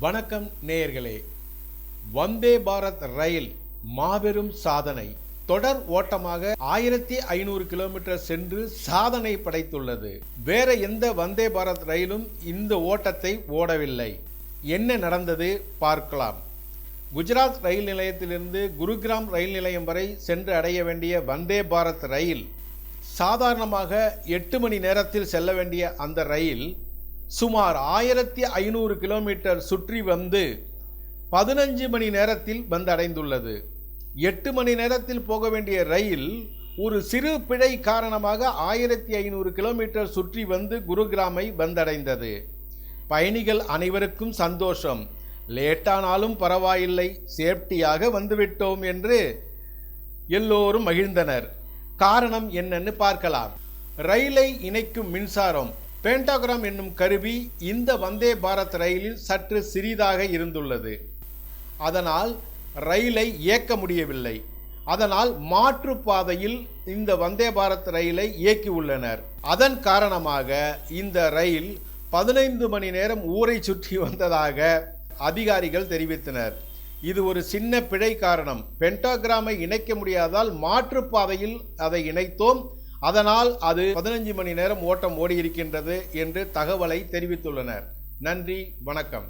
வணக்கம் நேயர்களே. வந்தே பாரத் ரயில் மாபெரும் சாதனை. தொடர் ஓட்டமாக ஆயிரத்தி ஐநூறு கிலோமீட்டர் சென்று சாதனை படைத்துள்ளது. வேற எந்த வந்தே பாரத் ரயிலும் இந்த ஓட்டத்தை ஓடவில்லை. என்ன நடந்தது பார்க்கலாம். குஜராத் ரயில் நிலையத்திலிருந்து குருகிராம் ரயில் நிலையம் வரை சென்று அடைய வேண்டிய வந்தே பாரத் ரயில் சாதாரணமாக எட்டு மணி நேரத்தில் செல்ல வேண்டிய அந்த ரயில் சுமார் ஆயிரத்தி ஐநூறு கிலோமீட்டர் சுற்றி வந்து பதினஞ்சு மணி நேரத்தில் வந்தடைந்துள்ளது எட்டு மணி நேரத்தில் போக வேண்டிய ரயில் ஒரு சிறு பிழை காரணமாக ஆயிரத்தி ஐநூறு கிலோமீட்டர் சுற்றி வந்து குருகிராமை வந்தடைந்தது பயணிகள் அனைவருக்கும் சந்தோஷம். லேட்டானாலும் பரவாயில்லை சேஃப்டியாக வந்துவிட்டோம் என்று எல்லோரும் மகிழ்ந்தனர். காரணம் என்னன்னு பார்க்கலாம். ரயிலை இணைக்கும் மின்சாரம் பேண்டாகிராம் என்னும் கருவி இந்த வந்தே பாரத் ரயிலில் சற்று சிறிதாக இருந்துள்ளது. அதனால் ரயிலை இயக்க முடியவில்லை. அதனால் மாற்றுப்பாதையில் இந்த வந்தே பாரத் ரயிலை இயக்கியுள்ளனர். அதன் காரணமாக இந்த ரயில் பதினைந்து மணி நேரம் ஊரை சுற்றி வந்ததாக அதிகாரிகள் தெரிவித்தனர். இது ஒரு சின்ன பிழை காரணம். பென்டாகிராமை இணைக்க முடியாதால் மாற்றுப்பாதையில் அதை இணைத்தோம். அதனால் அது பதினஞ்சு மணி நேரம் ஓட்டம் ஓடியிருக்கின்றது என்று தகவலை தெரிவித்துள்ளனர். நன்றி வணக்கம்.